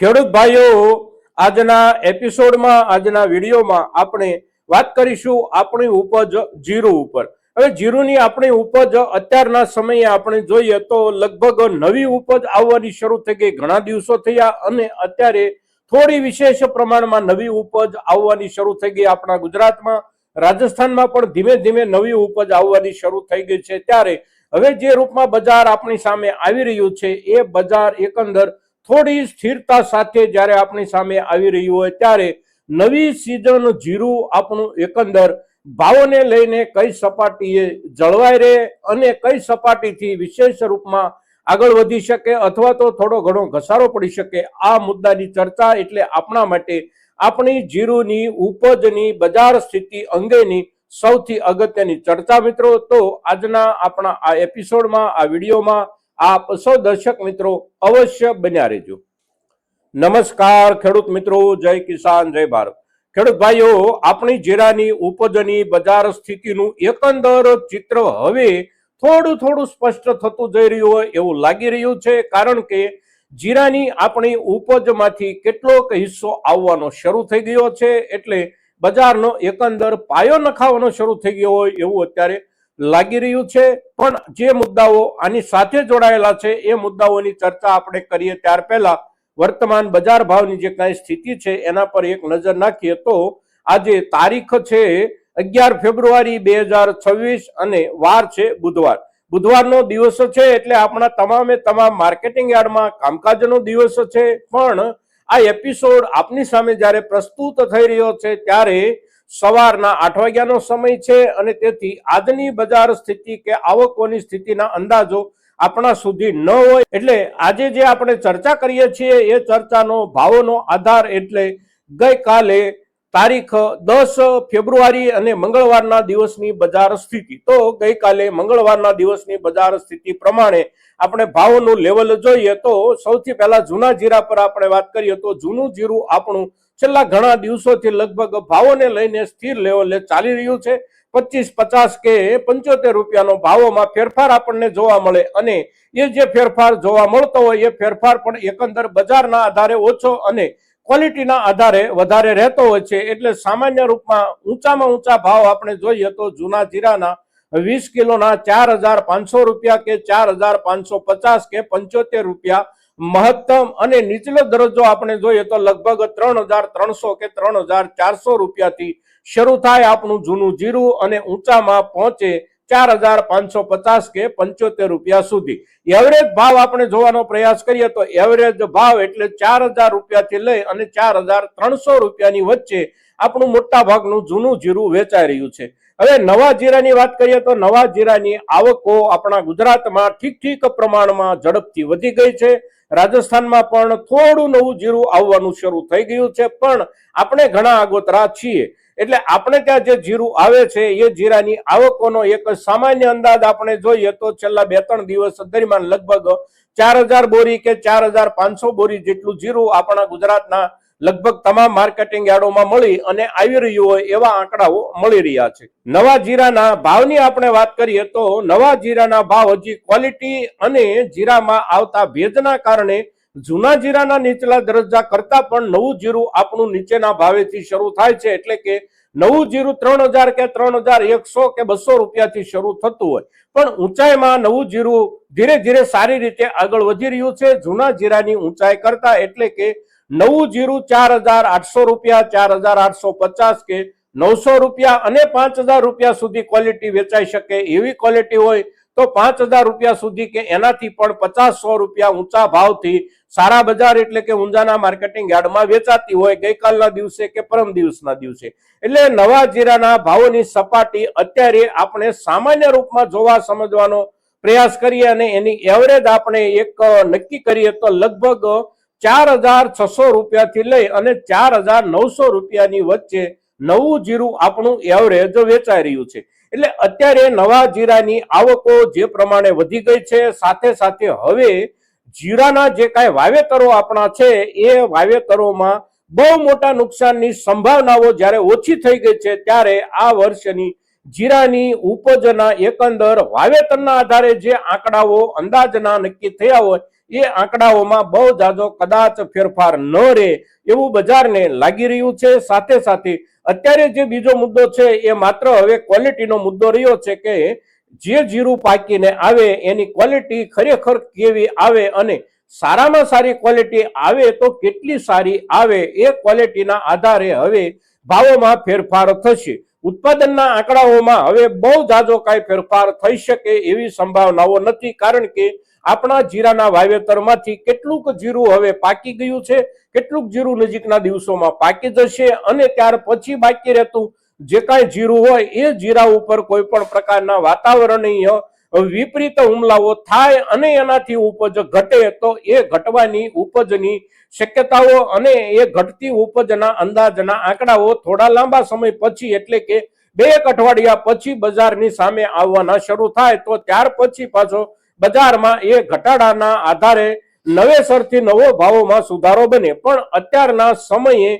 ખેડૂત ભાઈઓ, આજના એપિસોડમાં, આજના વિડીયોમાં આપણે વાત કરીશું આપણી ઉપજ જીરું ઉપર. હવે જીરુની આપણી ઉપજ અત્યારના સમયે આપણે જોઈએ તો લગભગ નવી ઉપજ આવવાની શરૂ થઈ ગઈ ઘણા દિવસો થયા અને અત્યારે થોડી વિશેષ પ્રમાણમાં નવી ઉપજ આવવાની શરૂ થઈ ગઈ આપણા ગુજરાતમાં. રાજસ્થાનમાં પણ ધીમે ધીમે નવી ઉપજ આવવાની શરૂ થઈ ગઈ છે. ત્યારે હવે જે રૂપમાં બજાર આપણી સામે આવી રહ્યું છે, એ બજાર એકંદર થોડી સ્થિરતા સાથે જ્યારે આપણી સામે આવી રહ્યું હોય ત્યારે નવી સિઝન જીરું આપણું એકંદર ભાવોને લઈને કઈ સપાટીએ જળવાઈ રહે અને કઈ સપાટીથી વિશેષ રૂપમાં આગળ વધી શકે અથવા તો થોડો ઘણો ઘસારો પડી શકે, આ મુદ્દાની ચર્ચા એટલે આપણા માટે આપણી જીરુની ઉપજની બજાર સ્થિતિ અંગેની સૌથી અગત્યની ચર્ચા મિત્રો. તો આજના આપણા આ એપિસોડમાં આ વિડીયોમાં આપ સૌ દર્શક મિત્રો અવશ્ય બન્યા રહેજો. નમસ્કાર ખેડૂત મિત્રો, જય કિસાન, જય ભારત. ખેડૂત ભાઈઓ, આપણી જીરાની ઉપજની બજાર સ્થિતિનું એકંદર ચિત્ર હવે થોડું થોડું સ્પષ્ટ થતું જઈ રહ્યું હોય એવું લાગી રહ્યું છે, કારણ કે જીરાની આપણી ઉપજમાંથી કેટલોક હિસ્સો આવવાનો શરૂ થઈ ગયો છે, એટલે બજારનો એકંદર પાયો નખાવાનો શરૂ થઈ ગયો હોય એવું અત્યારે લાગી રહ્યું છે. પણ જે મુદ્દાઓ આની સાથે જોડાયેલા છે, એ મુદ્દાઓની ચર્ચા આપણે કરીએ ત્યાર પહેલા વર્તમાન બજાર ભાવની જે કાંઈ સ્થિતિ છે, એના પર એક નજર નાખીએ તો આજે તારીખ છે અગિયાર ફેબ્રુઆરી બે હજાર છવ્વીસ અને વાર છે બુધવાર. બુધવારનો દિવસ છે એટલે આપણા તમામે તમામ માર્કેટિંગ યાર્ડમાં કામકાજનો દિવસ છે. પણ આ એપિસોડ આપની સામે જ્યારે પ્રસ્તુત થઈ રહ્યો છે, ત્યારે સવારના આઠ વાગ્યાનો સમય છે અને તેથી આજની બજાર સ્થિતિ કે આવકોની સ્થિતિના અંદાજો આપણા સુધી ન હોય. એટલે આજે જે આપણે ચર્ચા કરીએ છીએ એ ચર્ચાનો ભાવોનો આધાર એટલે ગઈકાલે તારીખ દસ ફેબ્રુઆરી અને મંગળવારના દિવસની બજાર સ્થિતિ. તો ગઈકાલે મંગળવારના દિવસની બજાર સ્થિતિ પ્રમાણે આપણે ભાવોનું લેવલ જોઈએ તો સૌથી પહેલા જૂના જીરા પર આપણે વાત કરીએ તો જૂનું જીરું આપણું છેલ્લા ઘણા દિવસોથી લગભગ ભાવોને લઈને સ્થિર લેવલે ચાલી રહ્યું છે. પચીસ, પચાસ કે પંચોતેર રૂપિયાનો ભાવોમાં ફેરફાર આપણને જોવા મળે અને એ જે ફેરફાર જોવા મળતો હોય એ ફેરફાર પણ એકંદર બજારના આધારે ઓછો અને ક્વોલિટીના આધારે વધારે રહેતો હોય છે. એટલે સામાન્ય રૂપમાં ઊંચામાં ઊંચા ભાવ આપણે જોઈએ તો જૂના જીરાના વીસ કિલોના ચાર હજાર પાંચસો રૂપિયા કે ચાર હજાર પાંચસો પચાસ કે પંચોતેર રૂપિયા મહત્તમ અને નીચલો દરજ્જો આપણે જોઈએ તો લગભગ ત્રણ હજાર ત્રણસો કે ત્રણ હજાર ચારસો રૂપિયાથી શરૂ થાય આપણું જૂનું જીરું અને ઊંચામાં પહોંચે ચાર હજાર પાંચસો પચાસ કે પંચોતેર રૂપિયા સુધી. એવરેજ ભાવ આપણે જોવાનો પ્રયાસ કરીએ તો એવરેજ ભાવ એટલે ચાર હજાર રૂપિયાથી લઈ અને ચાર હજાર ત્રણસો રૂપિયાની વચ્ચે આપણું મોટા ભાગનું જૂનું જીરું વેચાઈ રહ્યું છે. હવે નવા જીરાની વાત કરીએ તો નવા જીરાની આવકો આપણા ગુજરાતમાં ઠીક ઠીક પ્રમાણમાં ઝડપથી વધી ગઈ છે. રાજસ્થાનમાં પણ થોડું નવું જીરું આવવાનું શરૂ થઈ ગયું છે, પણ આપણે ઘણા આગોતરા છીએ. એટલે આપણે ત્યાં જે જીરું આવે છે, એ જીરાની આવકોનો એક સામાન્ય અંદાજ આપણે જોઈએ તો છેલ્લા બે ત્રણ દિવસ દરમિયાન લગભગ ચાર હજાર બોરી કે ચાર હજાર પાંચસો બોરી જેટલું જીરું આપણા ગુજરાતના લગભગ તમામ માર્કેટિંગ યાર્ડોમાં મળી અને આવી રહ્યું હોય એવા આંકડાઓ મળી રહ્યા છે. નવા જીરાના ભાવની આપણે વાત કરીએ તો નવા જીરાના ભાવ હજી ક્વોલિટી અને જીરામાં આવતા ભેદના કારણે જૂના જીરાના નીચલા દરજ્જા કરતા પણ નવું જીરું આપણું નીચેના ભાવેથી શરૂ થાય છે. એટલે કે નવું જીરું ત્રણ હજાર કે ત્રણ હજાર એકસો કે બસો રૂપિયાથી શરૂ થતું હોય. પણ ઊંચાઈમાં નવું જીરું ધીરે ધીરે સારી રીતે આગળ વધી રહ્યું છે. જૂના જીરાની ઊંચાઈ કરતા એટલે કે નવું જીરું ચાર હજાર આઠસો રૂપિયા, ચાર હજાર આઠસો પચાસ કે નવસો રૂપિયા અને પાંચ હજાર રૂપિયા સુધી ક્વોલિટી વેચાઈ શકે એવી ક્વોલિટી હોય તો પાંચ હજાર રૂપિયા સુધી કે એનાથી પણ પચાસ સો રૂપિયા ઊંચા ભાવથી સારા બજાર એટલે કે ઊંઝાના માર્કેટિંગ યાર્ડમાં વેચાતી હોય ગઈકાલના દિવસે કે પરમ દિવસના દિવસે. એટલે નવા જીરાના ભાવોની સપાટી અત્યારે આપણે સામાન્ય રૂપમાં જોવા સમજવાનો પ્રયાસ કરીએ અને એની એવરેજ આપણે એક નક્કી કરીએ તો લગભગ ચાર હજાર છસો રૂપિયાથી લઈ અને ચાર હજાર નવસો રૂપિયાની વચ્ચે નવું જીરું આપણું એવરેજ વેચાઈ રહ્યું છે. એટલે અત્યારે નવા જીરાની આવકો જે પ્રમાણે વધી ગઈ છે, સાથે સાથે હવે જીરાના જે કાંઈ વાવેતરો આપણા છે, એ વાવેતરોમાં બહુ મોટા નુકસાનની સંભાવનાઓ જ્યારે ઓછી થઈ ગઈ છે, ત્યારે આ વર્ષની જીરાની ઉપજના એકંદર વાવેતરના આધારે જે આંકડાઓ અંદાજના નક્કી થયા હોય એ આંકડાઓમાં બહુ જાજો કદાચ ફેરફાર ન રહે એવું બજારને લાગી રહ્યું છે. સાથે સાથે અત્યારે જે બીજો મુદ્દો છે એ માત્ર હવે ક્વોલિટીનો મુદ્દો રહ્યો છે કે જે જીરું પાકીને આવે એની ક્વોલિટી ખરેખર કેવી આવે અને સારામાં સારી ક્વોલિટી આવે તો કેટલી સારી આવે એ ક્વોલિટીના આધારે હવે ભાવોમાં ફેરફાર થશે. ઉત્પાદનના આંકડાઓમાં હવે બહુ જાજો કાંઈ ફેરફાર થઈ શકે એવી સંભાવનાઓ નથી કારણ કે આપણા જીરાના વાવેતરમાંથી કેટલુંક જીરું હવે પાકી ગયું છે, કેટલુંક જીરું નજીકના દિવસોમાં પાકી જશે અને ત્યાર પછી બાકી રહેતું જે કાંઈ જીરું હોય એ જીરા ઉપર કોઈ પણ પ્રકારના વાતાવરણીય વિપરીત હુમલાઓ થાય અને એનાથી ઉપજ ઘટે તો એ ઘટવાની ઉપજની શક્યતાઓ અને એ ઘટતી ઉપજના અંદાજના આંકડાઓ થોડા લાંબા સમય પછી એટલે કે બે એક અઠવાડિયા પછી બજારની સામે આવવાના શરૂ થાય તો ત્યાર પછી પાછો બજારમાં એ ઘટાડાના આધારે નવેસરથી નવો ભાવોમાં સુધારો બને. પણ અત્યારના સમયે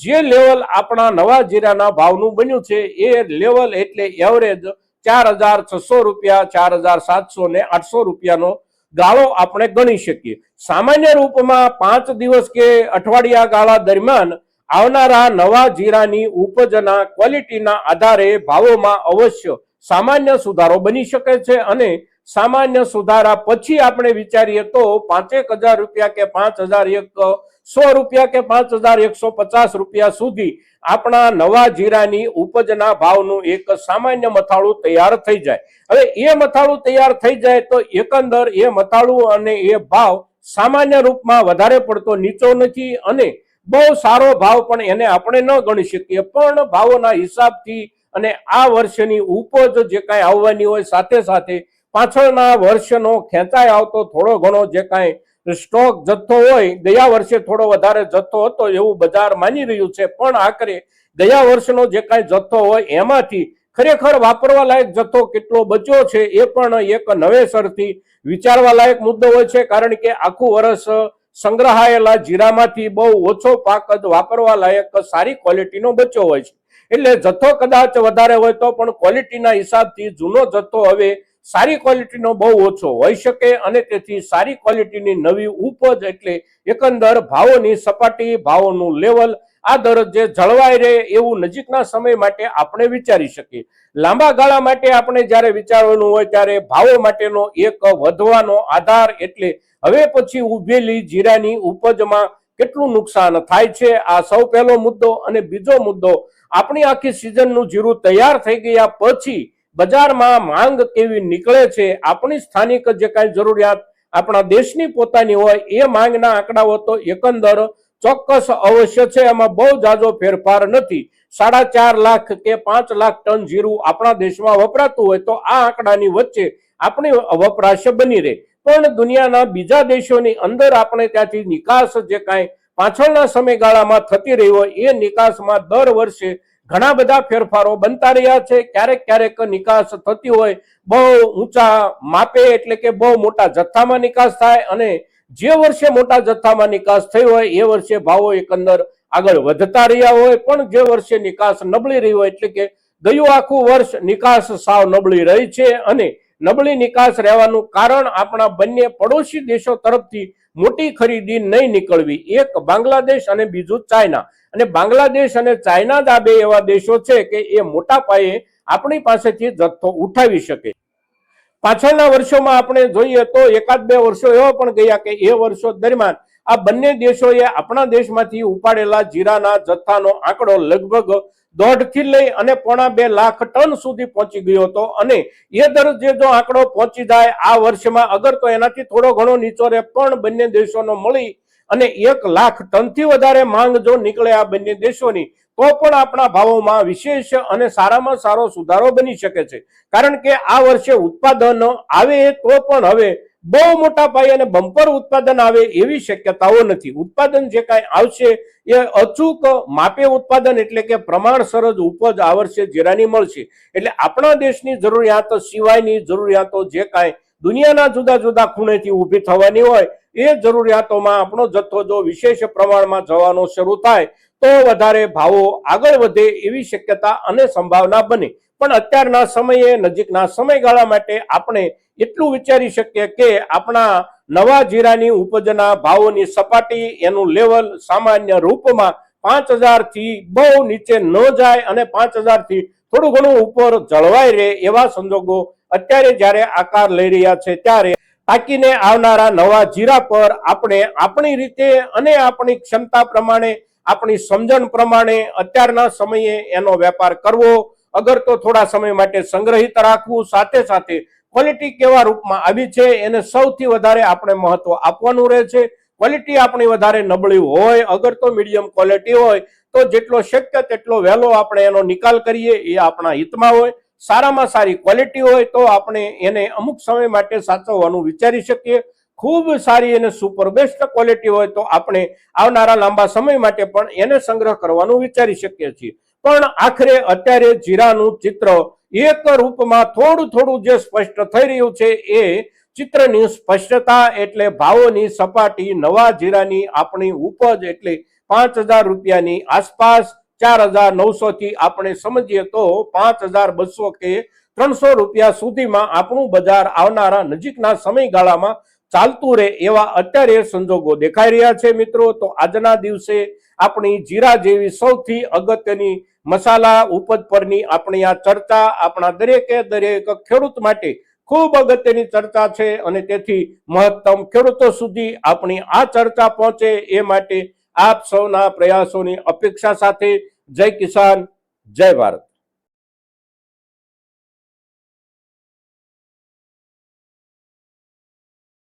જે લેવલ આપણા નવા જીરાના ભાવનું બન્યું છે, એ લેવલ એટલે એવરેજ ચાર હજાર છસો રૂપિયા, ચાર હજાર સાતસો ને આઠસો રૂપિયાનો ગાળો આપણે ગણી શકીએ. સામાન્ય રૂપમાં પાંચ દિવસ કે અઠવાડિયા ગાળા દરમિયાન આવનારા નવા જીરાની ઉપજના ક્વોલિટીના આધારે ભાવોમાં અવશ્ય સામાન્ય સુધારો બની શકે છે અને સામાન્ય સુધારા પછી આપણે વિચારીએ તો પાંચેક હજાર રૂપિયા કે પાંચ હજાર એક સો રૂપિયા કે પાંચ હજાર એકસો પચાસ રૂપિયા સુધી આપણા નવા જીરાની ઉપજના ભાવનું એક સામાન્ય મથાળું તૈયાર થઈ જાય. હવે એ મથાળું તૈયાર થઈ જાય તો એકંદર એ મથાળું અને એ ભાવ સામાન્ય રૂપમાં વધારે પડતો નીચો નથી અને બહુ સારો ભાવ પણ એને આપણે ન ગણી શકીએ. પણ ભાવોના હિસાબથી અને આ વર્ષની ઉપજ જે કાંઈ આવવાની હોય સાથે સાથે પાછળના વર્ષનો ખેંચાઈ આવતો થોડો ઘણો જે કાંઈ સ્ટોક જથ્થો હોય, ગયા વર્ષે થોડો વધારે જથ્થો હતો એવું બજાર માની રહ્યું છે. પણ આખરે ગયા વર્ષનો જે કાંઈ જથ્થો હોય, એમાંથી ખરેખર વાપરવા લાયક જથ્થો કેટલો બચ્યો છે એ પણ એક નવેસરથી વિચારવા લાયક મુદ્દો હોય છે. કારણ કે આખું વર્ષ સંગ્રહાયેલા જીરામાંથી બહુ ઓછો પાક જ વાપરવા લાયક સારી ક્વોલિટીનો બચ્યો હોય છે. એટલે જથ્થો કદાચ વધારે હોય તો પણ ક્વોલિટીના હિસાબથી જૂનો જથ્થો હવે સારી ક્વોલિટીનો બહુ ઓછો હોઈ શકે અને તેથી સારી ક્વોલિટીની નવી ઉપજ એટલે એકંદર ભાવોની સપાટી ભાવોનું લેવલ આ દર જે જળવાઈ રહે એવું નજીકના સમય માટે આપણે વિચારી શકીએ. લાંબા ગાળા માટે આપણે જ્યારે વિચારવાનું હોય ત્યારે ભાવો માટેનો એક વધવાનો આધાર એટલે હવે પછી ઉભેલી જીરાની ઉપજમાં કેટલું નુકસાન થાય છે? આ સૌ પહેલો મુદ્દો અને બીજો મુદ્દો, આપણી આખી સિઝનનું જીરું તૈયાર થઈ ગયા પછી બજારમાં માંગ કેવી નીકળે છે, આપણી સ્થાનિક જે કાંઈ જરૂરિયાત આપણા દેશની પોતાની હોય, એ માંગના આંકડાઓ તો એકંદર ચોક્કસ અવશ્ય છે, એમાં બહુ જાજો ફેરફાર નથી. સાડા ચાર લાખ કે પાંચ લાખ ટન જીરું આપણા દેશમાં વપરાતું હોય તો આ આંકડાની વચ્ચે આપણી વપરાશ બની રહે. પણ દુનિયાના બીજા દેશોની અંદર આપણે ત્યાંથી નિકાસ જે કાંઈ પાછળના સમયગાળામાં થતી રહી હોય, એ નિકાસમાં દર વર્ષે ઘણા બધા ફેરફારો બનતા રહ્યા છે. ક્યારેક ક્યારેક નિકાસ થતી હોય. બહુ ઊંચા માપે એટલે કે બહુ મોટા જથ્થામાં નિકાસ થાય અને જે વર્ષે મોટા જથ્થામાં નિકાસ થઈ હોય, એ વર્ષે ભાવો એકંદર આગળ વધતા રહ્યા હોય. પણ જે વર્ષે નિકાસ નબળી રહી હોય એટલે કે ગયું આખું વર્ષ નિકાસ સાવ નબળી રહી છે અને નબળી નિકાસ રહેવાનું કારણ આપણા બંને પડોશી દેશો તરફથી મોટી ખરીદી નહીં નીકળવી. એક બાંગ્લાદેશ અને બીજું ચાઇના. અને બાંગ્લાદેશ અને ચાઇના જ આ બે એવા દેશો છે કે એ મોટા પાયે આપણી પાસેથી જથ્થો ઉઠાવી શકે. પાછળના વર્ષોમાં આપણે જોઈએ તો એકાદ બે વર્ષો એવા પણ ગયા કે એ વર્ષો દરમિયાન આ બંને દેશોએ આપણા દેશમાંથી ઉપાડેલા જીરાના જથ્થાનો આંકડો લગભગ દોઢથી લઈ અને પોણા બે લાખ ટન સુધી પહોંચી ગયો હતો. અને એ દરજ્જે જો આંકડો પહોંચી જાય, આ વર્ષમાં અગર તો એનાથી થોડો ઘણો નીચો રહે પણ બંને દેશોનો મળી અને એક લાખ ટનથી વધારે માંગ જો નીકળે આ બંને દેશોની, તો પણ આપણા ભાવોમાં વિશેષ અને સારામાં સારો સુધારો બની શકે છે. કારણ કે આ વર્ષે ઉત્પાદન આવે તો પણ હવે બહુ મોટા પાયે અને બમ્પર ઉત્પાદન આવે એવી શક્યતાઓ નથી. ઉત્પાદન જે કાંઈ આવશે એ અચૂક માપે ઉત્પાદન એટલે કે પ્રમાણસર જ ઉપજ આવડશે જીરાની મળશે. એટલે આપણા દેશની જરૂરિયાતો સિવાયની જરૂરિયાતો જે કાંઈ દુનિયાના જુદા જુદા ખૂણેથી ઊભી થવાની હોય, એ જરૂરિયાતોમાં આપણો જથ્થો જો વિશેષ પ્રમાણમાં જવાનો શરૂ થાય, તો વધારે ભાવો આગળ વધે એવી શક્યતા અને સંભાવના બને. પણ અત્યારના સમયે નજીકના સમયગાળા માટે આપણે એટલું વિચારી શકીએ કે આપણા નવા જીરાની ઉપજના ભાવોની સપાટી એનું લેવલ સામાન્ય રૂપમાં પાંચ હજારથી બહુ નીચે ન જાય અને પાંચ હજારથી થોડું ઘણું ઉપર જળવાઈ રહે એવા સંજોગો અત્યારે જ્યારે આકાર લઈ રહ્યા છે ત્યારે પાકીને આવનારા નવા જીરા પર આપણે આપણી રીતે અને આપણી ક્ષમતા પ્રમાણે, આપણી સમજણ પ્રમાણે અત્યારના સમયે એનો વેપાર કરવો અગર તો થોડા સમય માટે સંગ્રહિત રાખવું, સાથે સાથે ક્વોલિટી કેવા રૂપમાં આવી છે એને સૌથી વધારે આપણે મહત્વ આપવાનું રહે છે. ક્વોલિટી આપણી વધારે નબળી હોય, અગર તો મીડિયમ ક્વોલિટી હોય, તો જેટલો શક્ય તેટલો વહેલો આપણે એનો નિકાલ કરીએ એ આપણા હિતમાં હોય. સારામાં સારી ક્વોલિટી હોય તો આપણે એને અમુક સમય માટે સાચવવાનું વિચારી શકીએ. ખૂબ સારી અને સુપર બેસ્ટ ક્વોલિટી હોય તો આપણે આવનારા લાંબા સમય માટે પણ એને સંગ્રહ કરવાનું વિચારી શકીએ છીએ. પણ આખરે અત્યારે જીરાનું ચિત્ર એક રૂપમાં થોડું થોડું જે સ્પષ્ટ થઈ રહ્યું છે એ ચિત્રની સ્પષ્ટતા એટલે ભાવોની સપાટી નવા જીરાની આપણી ઉપજ એટલે પાંચ હજાર રૂપિયાની આસપાસ ચાર હજાર નવસો થી આપણે સમજીએ તો પાંચ હજાર બસો કે ત્રણસો રૂપિયા સુધીમાં આપણું બજાર આવનારા નજીકના સમયગાળામાં ચાલતું રહે એવા અત્યારે સંજોગો દેખાઈ રહ્યા છે મિત્રો. તો આજના દિવસે આપણી જીરા જેવી સૌથી અગત્યની મસાલા ઉપજ પરની આપણી આ ચર્ચા આપણા દરેકે દરેક ખેડૂત માટે ખૂબ અગત્યની ચર્ચા છે અને તેથી મહત્તમ ખેડૂતો સુધી આપણી આ ચર્ચા પહોંચે એ માટે આપ સૌના પ્રયાસોની અપેક્ષા સાથે જય કિસાન, જય ભારત.